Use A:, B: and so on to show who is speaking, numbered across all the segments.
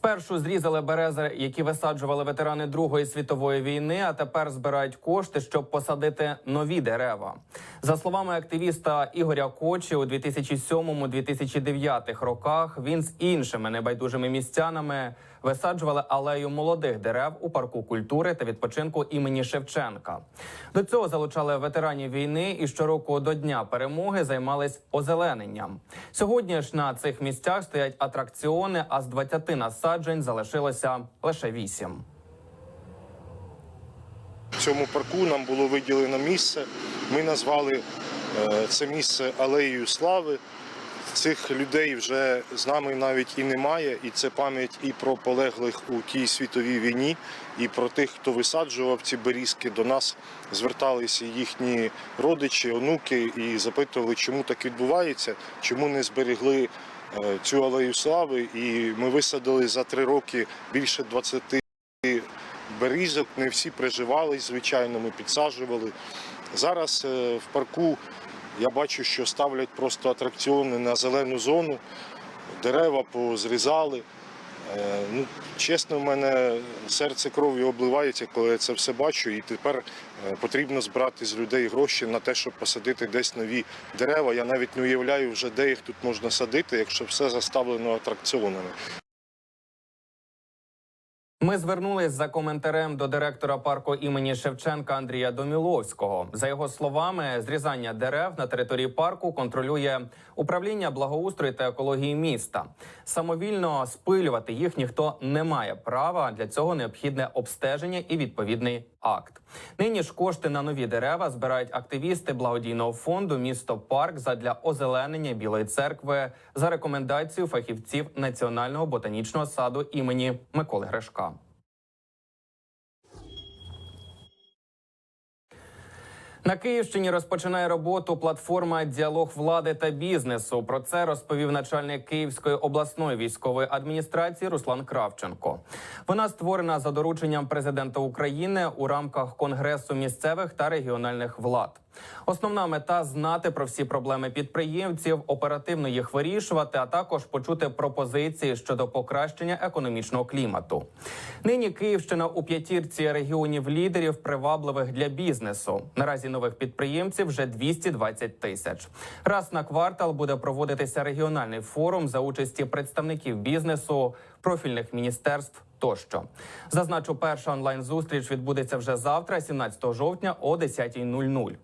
A: Спершу зрізали берези, які висаджували ветерани Другої світової війни, а тепер збирають кошти, щоб посадити нові дерева. За словами активіста Ігоря Кочі, у 2007-2009 роках він з іншими небайдужими містянами висаджували алею молодих дерев у парку культури та відпочинку імені Шевченка. До цього залучали ветеранів війни і щороку до дня перемоги займались озелененням. Сьогодні ж на цих місцях стоять атракціони, а з 20 насаджень залишилося лише 8.
B: Цьому парку нам було виділено місце. Ми назвали е, це місце Алеєю Слави. Цих людей вже з нами навіть і немає, і це пам'ять і про полеглих у тій світовій війні, і про тих, хто висаджував ці берізки. До нас зверталися їхні родичі, онуки і запитували, чому так відбувається, чому не зберегли е, цю алею слави. І ми висадили за три роки більше 20 берізок, не всі приживались, звичайно, ми підсаджували. Зараз е, в парку я бачу, що ставлять просто атракціони на зелену зону, дерева позрізали. Е, Ну, чесно, в мене серце кров'ю обливається, коли я це все бачу. І тепер е, потрібно збирати з людей гроші на те, щоб посадити десь нові дерева. Я навіть не уявляю вже, де їх тут можна садити, якщо все заставлено атракціонами.
A: Ми звернулись за коментарем до директора парку імені Шевченка Андрія Доміловського. За його словами, зрізання дерев на території парку контролює управління благоустрою та екології міста. Самовільно спилювати їх ніхто не має права. Для цього необхідне обстеження і відповідний акт. Нині ж кошти на нові дерева збирають активісти благодійного фонду Місто Парк задля озеленення Білої церкви за рекомендацією фахівців Національного ботанічного саду імені Миколи Гришка. На Київщині розпочинає роботу платформа Діалог влади та бізнесу. Про це розповів начальник Київської обласної військової адміністрації Руслан Кравченко. Вона створена за дорученням президента України у рамках Конгресу місцевих та регіональних влад. Основна мета знати про всі проблеми підприємців, оперативно їх вирішувати, а також почути пропозиції щодо покращення економічного клімату. Нині Київщина у п'ятірці регіонів лідерів привабливих для бізнесу. Наразі нових підприємців вже 220 тисяч. Раз на квартал буде проводитися регіональний форум за участі представників бізнесу, профільних міністерств. Тощо зазначу, перша онлайн зустріч відбудеться вже завтра, 17 жовтня о 10.00.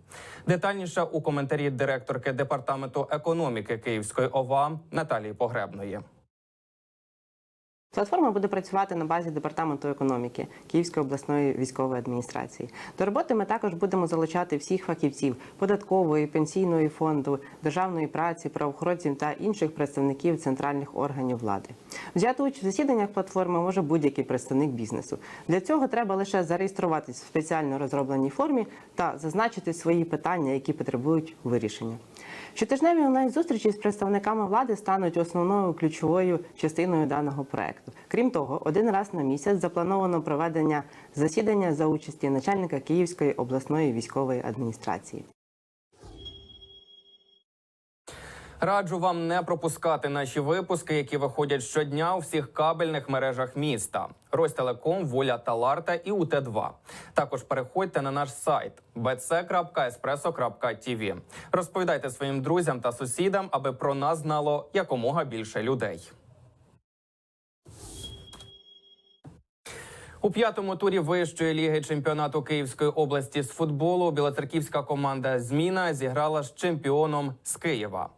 A: Детальніше у коментарі директорки департаменту економіки Київської ОВА Наталії Погребної.
C: Платформа буде працювати на базі департаменту економіки Київської обласної військової адміністрації. До роботи ми також будемо залучати всіх фахівців податкової, пенсійної фонду, державної праці, правоохоронців та інших представників центральних органів влади. Взяти участь в засіданнях платформи може будь-який представник бізнесу. Для цього треба лише зареєструватись в спеціально розробленій формі та зазначити свої питання, які потребують вирішення. Щотижневі онлайн-зустрічі з представниками влади стануть основною ключовою частиною даного проекту. Крім того, один раз на місяць заплановано проведення засідання за участі начальника Київської обласної військової адміністрації.
A: Раджу вам не пропускати наші випуски, які виходять щодня у всіх кабельних мережах міста: Ростелеком, Воля Таларта і УТ2. Також переходьте на наш сайт bc.espresso.tv. Розповідайте своїм друзям та сусідам, аби про нас знало якомога більше людей. У п'ятому турі вищої ліги чемпіонату Київської області з футболу білоцерківська команда Зміна зіграла з чемпіоном з Києва.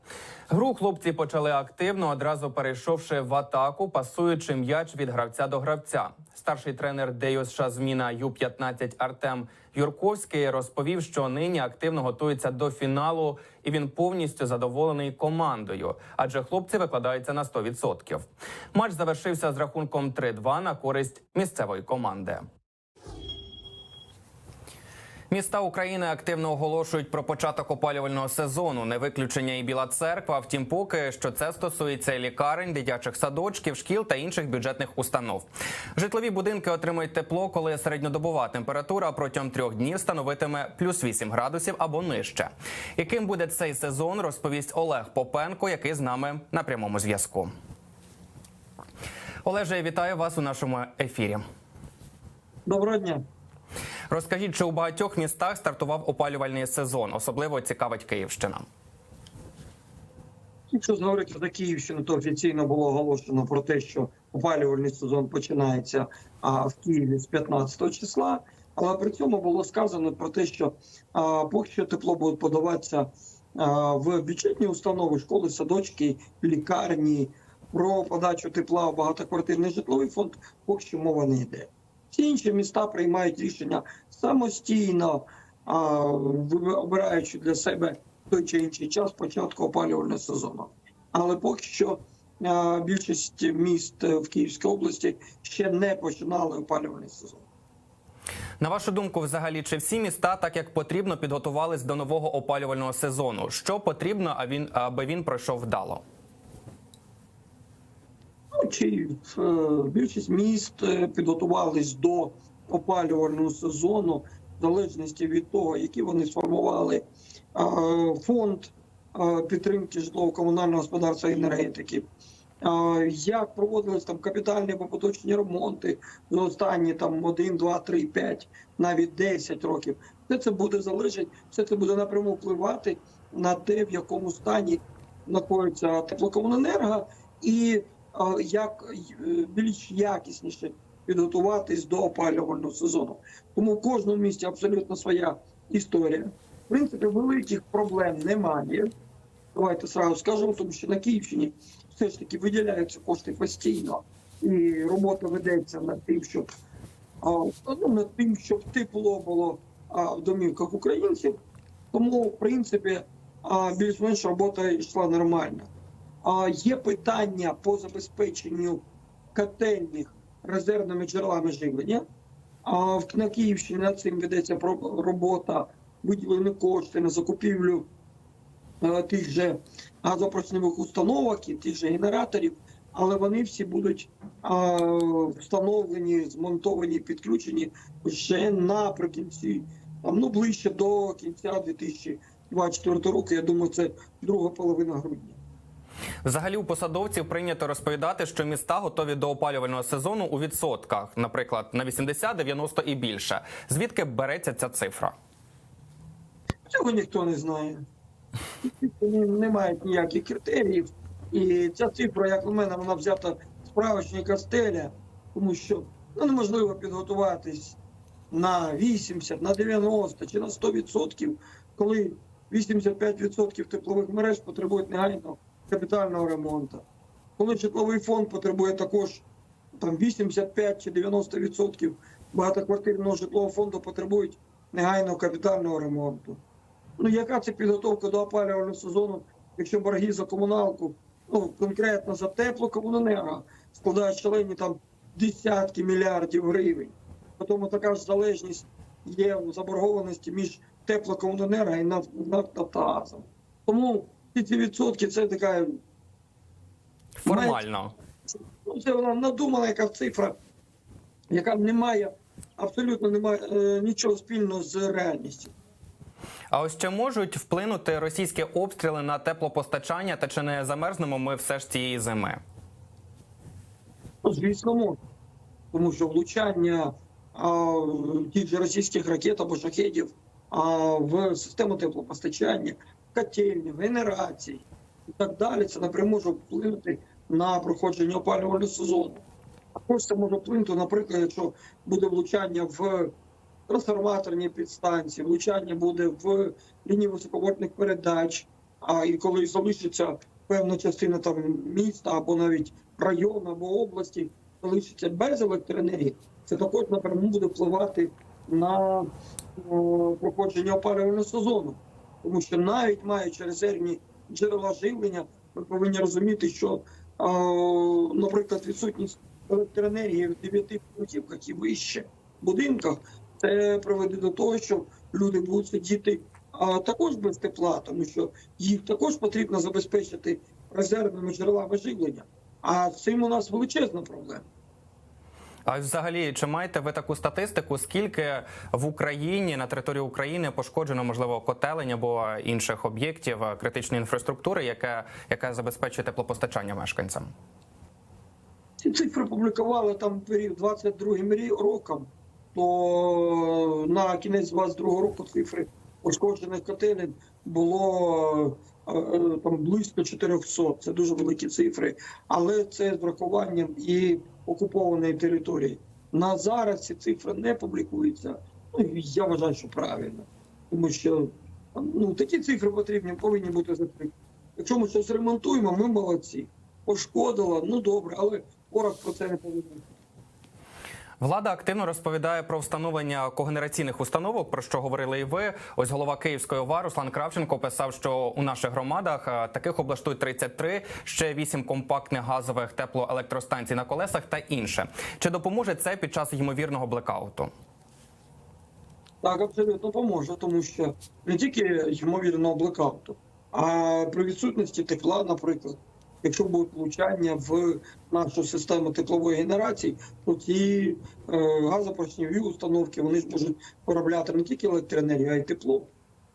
A: Гру хлопці почали активно, одразу перейшовши в атаку, пасуючи м'яч від гравця до гравця. Старший тренер ДЮСШ Зміна Ю-15 Артем Юрковський розповів, що нині активно готується до фіналу, і він повністю задоволений командою, адже хлопці викладаються на 100%. Матч завершився з рахунком 3-2 на користь місцевої команди. Міста України активно оголошують про початок опалювального сезону. Не виключення і Біла церква. Втім, поки що це стосується лікарень, дитячих садочків, шкіл та інших бюджетних установ. Житлові будинки отримують тепло, коли середньодобова температура протягом трьох днів становитиме плюс 8 градусів або нижче. Яким буде цей сезон, розповість Олег Попенко, який з нами на прямому зв'язку. Олеже, вітаю вас у нашому ефірі.
D: Доброго дня.
A: Розкажіть, чи у багатьох містах стартував опалювальний сезон? Особливо цікавить Київщина.
D: Якщо говорити за Київщину, то офіційно було оголошено про те, що опалювальний сезон починається а, в Києві з 15 числа. Але при цьому було сказано про те, що а, поки що тепло буде подаватися а, в бюджетні установи, школи, садочки, лікарні. Про подачу тепла в багатоквартирний житловий фонд поки що мова не йде. Всі інші міста приймають рішення самостійно, обираючи для себе той чи інший час початку опалювального сезону. Але поки що більшість міст е, в Київській області ще не починали опалювальний сезон.
A: На вашу думку, взагалі, чи всі міста так як потрібно підготувались до нового опалювального сезону? Що потрібно, аби він пройшов вдало?
D: Чи е, більшість міст е, підготувались до опалювального сезону, в залежності від того, які вони сформували е, фонд підтримки житлово-комунального господарства і енергетики. Як проводились там капітальні поточні ремонти за останні там 1, 2, 3, 5, навіть 10 років. Все це буде залежати, все це буде напряму впливати на те, в якому стані знаходиться теплокомуненерго і як е, більш якісніше підготуватись до опалювального сезону. Тому в кожному місті абсолютно своя історія. В принципі, великих проблем немає. Давайте сразу скажемо, тому що на Київщині все ж таки виділяються кошти постійно, і робота ведеться над тим, щоб ну, над тим, щоб тепло було в домівках українців. Тому, в принципі, більш-менш робота йшла нормально. Є питання по забезпеченню котельних резервними джерелами живлення. На Київщині над цим ведеться робота, виділені кошти на закупівлю е, тих же газопоршневих установок і тих же генераторів, але вони всі будуть встановлені, змонтовані, підключені вже наприкінці, там, ну ближче до кінця 2024 року. Я думаю, це друга половина грудня.
A: Взагалі у посадовців прийнято розповідати, що міста готові до опалювального сезону у відсотках, наприклад, на 80, 90 і більше. Звідки береться ця цифра?
D: Цього ніхто не знає. Не мають ніяких критеріїв. І ця цифра, як у мене, вона взята з справочника стеля, тому що ну, неможливо підготуватись на 80, на 90 чи на 100%, коли 85% теплових мереж потребують негайного капітального ремонту. Коли житловий фонд потребує також там 85 чи 90% багатоквартирного житлового фонду потребують негайного капітального ремонту. Ну, яка це підготовка до опалювального сезону, якщо борги за комуналку, ну конкретно за теплокомуненерго, складають шалені там десятки мільярдів гривень. Тому така ж залежність є в заборгованості між теплокомуненерго і наф- нафтогазом. Тому ці ці відсотки це така
A: Формально.
D: Це вона надумана яка цифра, яка не має абсолютно не має е, нічого спільного з реальністю.
A: А ось чи можуть вплинути російські обстріли на теплопостачання та чи не замерзнемо ми все ж цієї зими?
D: Ну, звісно, може. Тому що влучання а, тих же російських ракет або шахедів а, в систему теплопостачання, котельні, генерації і так далі, це напряму може вплинути на проходження опалювального сезону. Також це може вплинути, наприклад, якщо буде влучання в трансформаторні підстанції, влучання буде в лінії високовольтних передач, а і коли залишиться певна частина там міста або навіть району або області залишиться без електроенергії, це також напряму буде впливати на проходження опалювального сезону. Тому що навіть маючи резервні джерела живлення, ми повинні розуміти, що, наприклад, відсутність електроенергії в 9 путівках і вище будинках, це приведе до того, що люди будуть сидіти також без тепла, тому що їх також потрібно забезпечити резервними джерелами живлення. А з цим у нас величезна проблема.
A: А взагалі, чи маєте ви таку статистику? Скільки в Україні на території України пошкоджено можливо котелень або інших об'єктів е, критичної інфраструктури, яка, яка забезпечує теплопостачання мешканцям?
D: Ці цифри публікували там період 22 рі- роком, то на кінець 22 року цифри пошкоджених котелень було там близько 400. Це дуже великі цифри, але це з врахуванням і окупованої території. На зараз ці цифри не публікуються. Ну, я вважаю, що правильно, тому що ну такі цифри потрібні, повинні бути закриті. Якщо ми щось ремонтуємо, ми молодці. Пошкодило, ну добре, але ворог про це не повинен.
A: Влада активно розповідає про встановлення когенераційних установок, про що говорили і ви. Ось голова Київської ОВА Руслан Кравченко писав, що у наших громадах е, таких облаштують 33, ще 8 компактних газових теплоелектростанцій на колесах та інше. Чи допоможе це під час ймовірного блекауту?
D: Так, абсолютно поможе, тому що не тільки ймовірного блекауту, а при відсутності тепла, наприклад, якщо будуть влучання в нашу систему теплової генерації, то ці е, установки вони ж можуть виробляти не тільки електроенергію, а й тепло.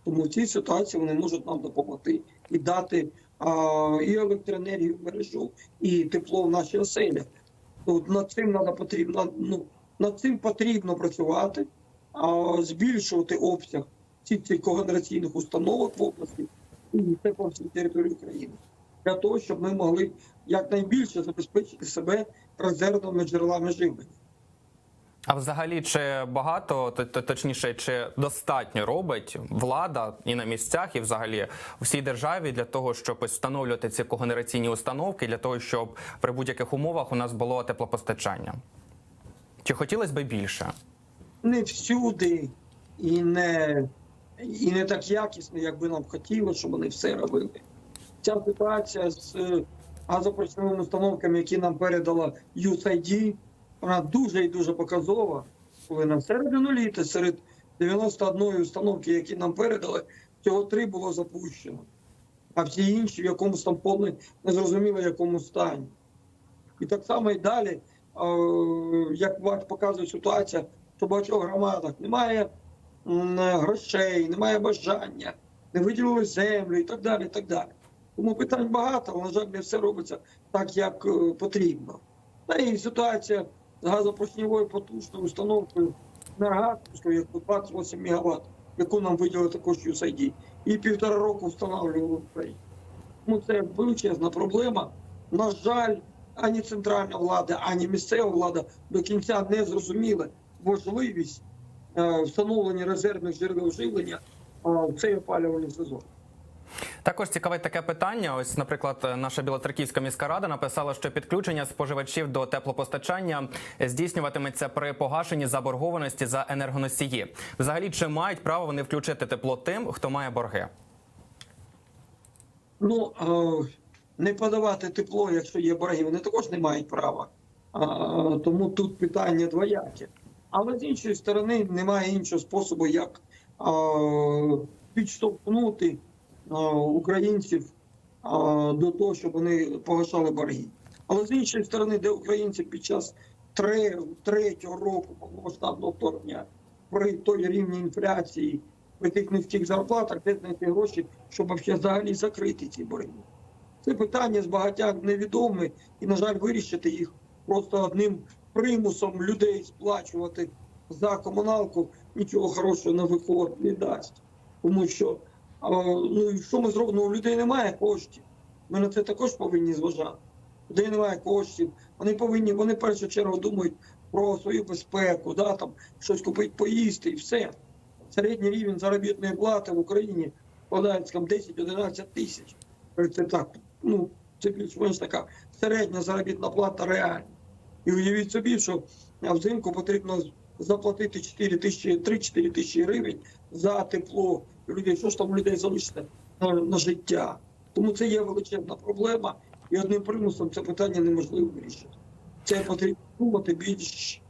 D: Тому в цій ситуації вони можуть нам допомогти і дати а, і електроенергію в мережу, і тепло в наші оселі. От над цим надо потрібно ну над цим потрібно працювати а, збільшувати обсяг цих когенераційних установок в області і це по всій території України для того, щоб ми могли якнайбільше забезпечити себе резервними джерелами живлення.
A: А взагалі, чи багато, точніше, чи достатньо робить влада і на місцях, і взагалі у всій державі для того, щоб встановлювати ці когенераційні установки, для того, щоб при будь-яких умовах у нас було теплопостачання? Чи хотілося б більше?
D: Не всюди і не, і не так якісно, як би нам хотілося, щоб вони все робили. Ця ситуація з е, газопоршневими установками, які нам передала USAID, вона дуже і дуже показова. Коли на середину літа, серед 91 установки, які нам передали, всього три було запущено. А всі інші в якомусь там повне незрозуміло якому стані. І так само і далі, як показує ситуація, що в багатьох громадах немає грошей, немає бажання, не виділили землю і так далі. і так далі. Тому питань багато, але, на жаль, не все робиться так, як е, потрібно. Та і ситуація з газопоршневою потужною установкою енергатською, як 28 МВт, яку нам виділили також USAID, і півтора року встановлювали в Україні. Тому це величезна проблема. На жаль, ані центральна влада, ані місцева влада до кінця не зрозуміли важливість е, встановлення резервних джерел живлення е, в цей опалювальний сезон.
A: Також цікаве таке питання. Ось, наприклад, наша Білоцерківська міська рада написала, що підключення споживачів до теплопостачання здійснюватиметься при погашенні заборгованості за енергоносії. Взагалі, чи мають право вони включити тепло тим, хто має борги?
D: Ну е, не подавати тепло, якщо є борги, вони також не мають права. Тому тут питання двояке. Але з іншої сторони немає іншого способу, як а, підштовхнути українців до того, щоб вони погашали борги. Але з іншої сторони, де українці під час третього року повномасштабного вторгнення при той рівні інфляції, при тих низьких зарплатах, де знайти гроші, щоб взагалі закрити ці борги. Це питання з багаття невідоме, і, на жаль, вирішити їх просто одним примусом людей сплачувати за комуналку нічого хорошого на виход не дасть. Тому що ну що ми зробимо? Ну, у людей немає коштів. Ми на це також повинні зважати. Людей немає коштів. Вони повинні, вони в першу чергу думають про свою безпеку, да, там, щось купити, поїсти і все. Середній рівень заробітної плати в Україні складається 10-11 тисяч. Це так, ну, це більш-менш така середня заробітна плата реальна. І уявіть собі, що взимку потрібно заплатити 4 тисячі, 3-4 тисячі гривень за тепло людей. Що ж там людей залишиться на, на життя? Тому це є величезна проблема, і одним примусом це питання неможливо вирішити. Це потрібно думати більш,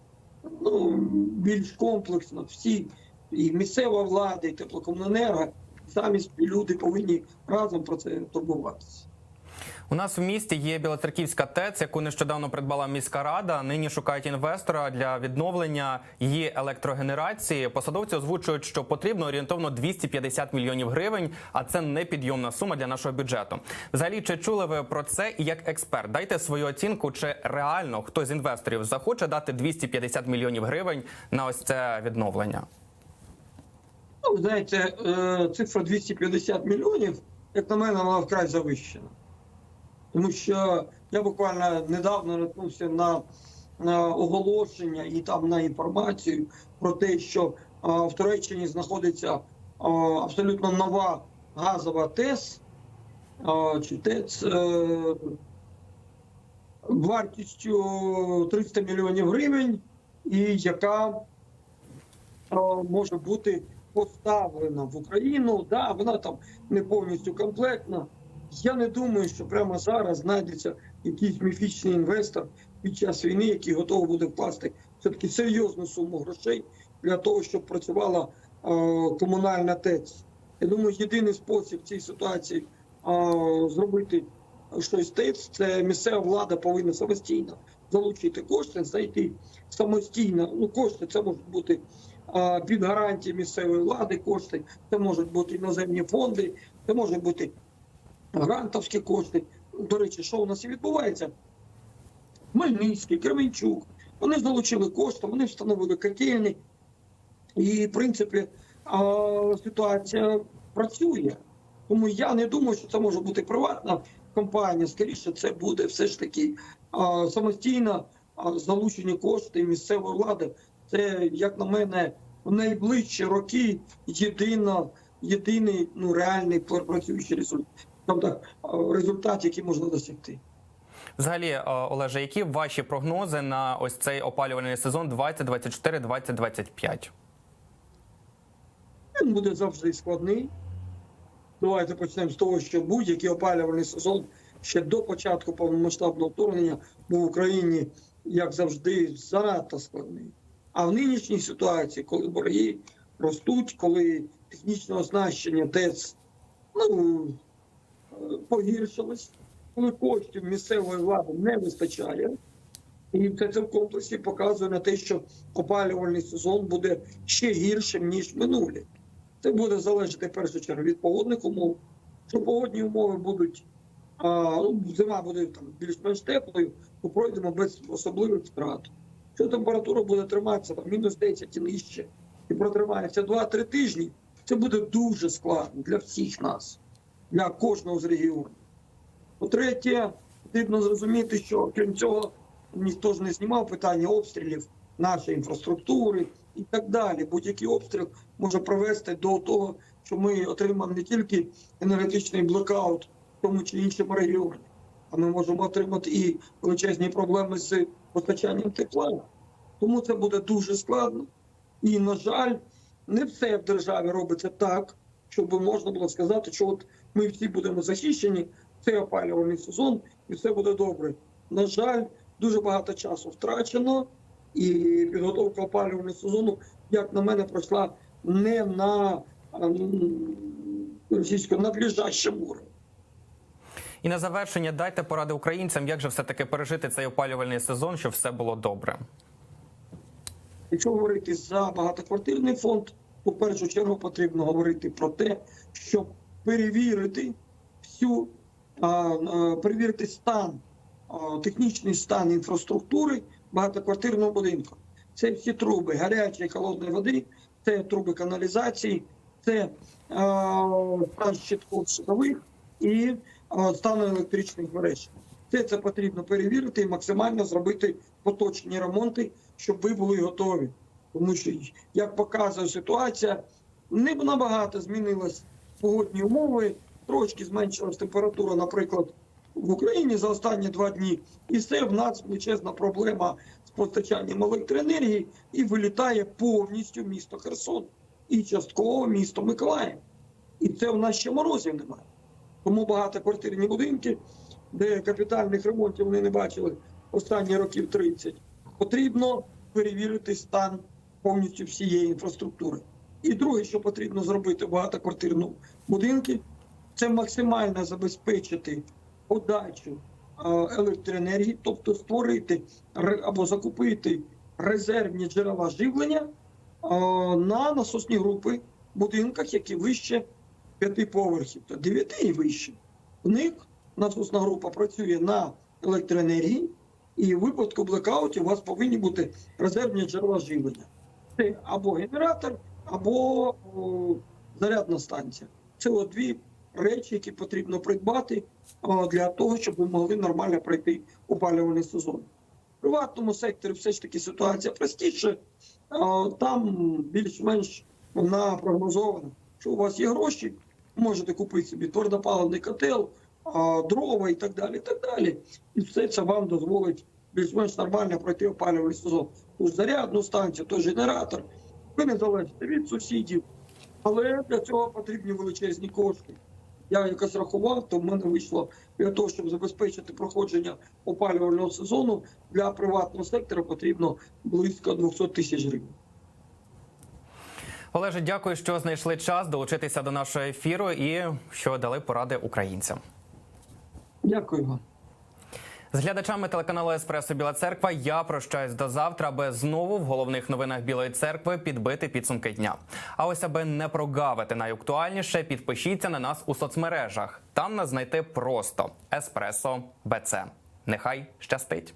D: ну, більш комплексно. Всі і місцева влада, і теплокомуненерго, самі люди повинні разом про це турбуватися.
A: У нас в місті є Білоцерківська ТЕЦ, яку нещодавно придбала міська рада. Нині шукають інвестора для відновлення її електрогенерації. Посадовці озвучують, що потрібно орієнтовно 250 мільйонів гривень, а це непідйомна сума для нашого бюджету. Взагалі, чи чули ви про це? І як експерт, дайте свою оцінку, чи реально хтось з інвесторів захоче дати 250 мільйонів гривень на ось це відновлення?
D: Ну, знаєте, е, цифра 250 мільйонів, як на мене, вона вкрай завищена. Тому що я буквально недавно наткнувся на, на оголошення і там на інформацію про те, що а, в Туреччині знаходиться а, абсолютно нова газова ТЕС а, чи ТЕЦ е, вартістю 300 мільйонів гривень, і яка е, може бути поставлена в Україну. Да, вона там не повністю комплектна. Я не думаю, що прямо зараз знайдеться якийсь міфічний інвестор під час війни, який готовий буде вкласти все-таки серйозну суму грошей для того, щоб працювала е, комунальна ТЕЦ. Я думаю, єдиний спосіб в цій ситуації е, зробити щось ТЕЦ, це місцева влада повинна самостійно залучити кошти, знайти самостійно. Ну, кошти це можуть бути а, під гарантії місцевої влади кошти, це можуть бути іноземні фонди, це можуть бути грантовські кошти. До речі, що у нас і відбувається? Хмельницький, Кременчук. Вони залучили кошти, вони встановили котельні. І, в принципі, ситуація працює. Тому я не думаю, що це може бути приватна компанія. Скоріше, це буде все ж таки самостійно залучені кошти місцевої влади. Це, як на мене, в найближчі роки єдина, єдиний ну, реальний працюючий результат, там так, результат, який можна досягти.
A: Взагалі, е, Олеже, які ваші прогнози на ось цей опалювальний сезон 2024-2025?
D: Він буде завжди складний. Давайте почнемо з того, що будь-який опалювальний сезон ще до початку повномасштабного вторгнення був в Україні, як завжди, занадто складний. А в нинішній ситуації, коли борги ростуть, коли технічне оснащення ТЕЦ ну, погіршилось, коли коштів місцевої влади не вистачає, і це, в комплексі показує на те, що опалювальний сезон буде ще гіршим, ніж минулі. Це буде залежати в першу чергу від погодних умов. Що погодні умови будуть, а, ну, зима буде там більш-менш теплою, то пройдемо без особливих втрат. Що температура буде триматися там мінус 10 і нижче, і протримається 2-3 тижні, це буде дуже складно для всіх нас, для кожного з регіонів. По-третє, потрібно зрозуміти, що крім цього, ніхто ж не знімав питання обстрілів нашої інфраструктури і так далі. Будь-який обстріл може привести до того, що ми отримаємо не тільки енергетичний блекаут в тому чи іншому регіоні, а ми можемо отримати і величезні проблеми з постачанням тепла. Тому це буде дуже складно. І, на жаль, не все в державі робиться так, щоб можна було сказати, що от ми всі будемо захищені, це опалювальний сезон, і все буде добре. На жаль, дуже багато часу втрачено, і підготовка опалювального сезону, як на мене, пройшла не на ем, російською надлежащому уровні.
A: І на завершення дайте поради українцям, як же все таки пережити цей опалювальний сезон, щоб все було добре.
D: Якщо говорити за багатоквартирний фонд, в першу чергу потрібно говорити про те, щоб перевірити всю перевірити стан, технічний стан інфраструктури багатоквартирного будинку. Це всі труби гарячої холодної води, це труби каналізації, це стан щитков судових і стан електричних мереж. Все це потрібно перевірити і максимально зробити поточні ремонти, щоб ви були готові. Тому що, як показує ситуація, не набагато змінились погодні умови, трошки зменшилась температура, наприклад, в Україні за останні два дні. І це в нас величезна проблема з постачанням електроенергії і вилітає повністю місто Херсон і частково місто Миколаїв. І це в нас ще морозів немає. Тому багатоквартирні будинки, де капітальних ремонтів вони не бачили останні років 30, потрібно перевірити стан повністю всієї інфраструктури. І друге, що потрібно зробити в багатоквартирному будинку, це максимально забезпечити подачу електроенергії, тобто створити або закупити резервні джерела живлення на насосні групи в будинках, які вище п'яти поверхів, то 9 і вище. В них насосна група працює на електроенергії, і в випадку блекаутів у вас повинні бути резервні джерела живлення. Це або генератор, або о, зарядна станція. Це от дві речі, які потрібно придбати о, для того, щоб ви могли нормально пройти опалювальний сезон. В приватному секторі все ж таки ситуація простіше. О, Там більш-менш вона прогнозована, що у вас є гроші, можете купити собі твердопаливний котел, а, дрова і так далі. І так далі. І все це вам дозволить більш-менш нормально пройти опалювальний сезон. Ту зарядну станцію, той генератор. Ви не залежите від сусідів, але для цього потрібні величезні кошти. Я якось рахував, то в мене вийшло для того, щоб забезпечити проходження опалювального сезону для приватного сектора потрібно близько 200 тисяч гривень.
A: Олеже, дякую, що знайшли час долучитися до нашого ефіру і що дали поради українцям.
D: Дякую вам.
A: З глядачами телеканалу Еспресо Біла Церква я прощаюсь до завтра, аби знову в головних новинах Білої церкви підбити підсумки дня. А ось аби не прогавити найактуальніше, підпишіться на нас у соцмережах. Там нас знайти просто Еспресо БЦ. Нехай щастить.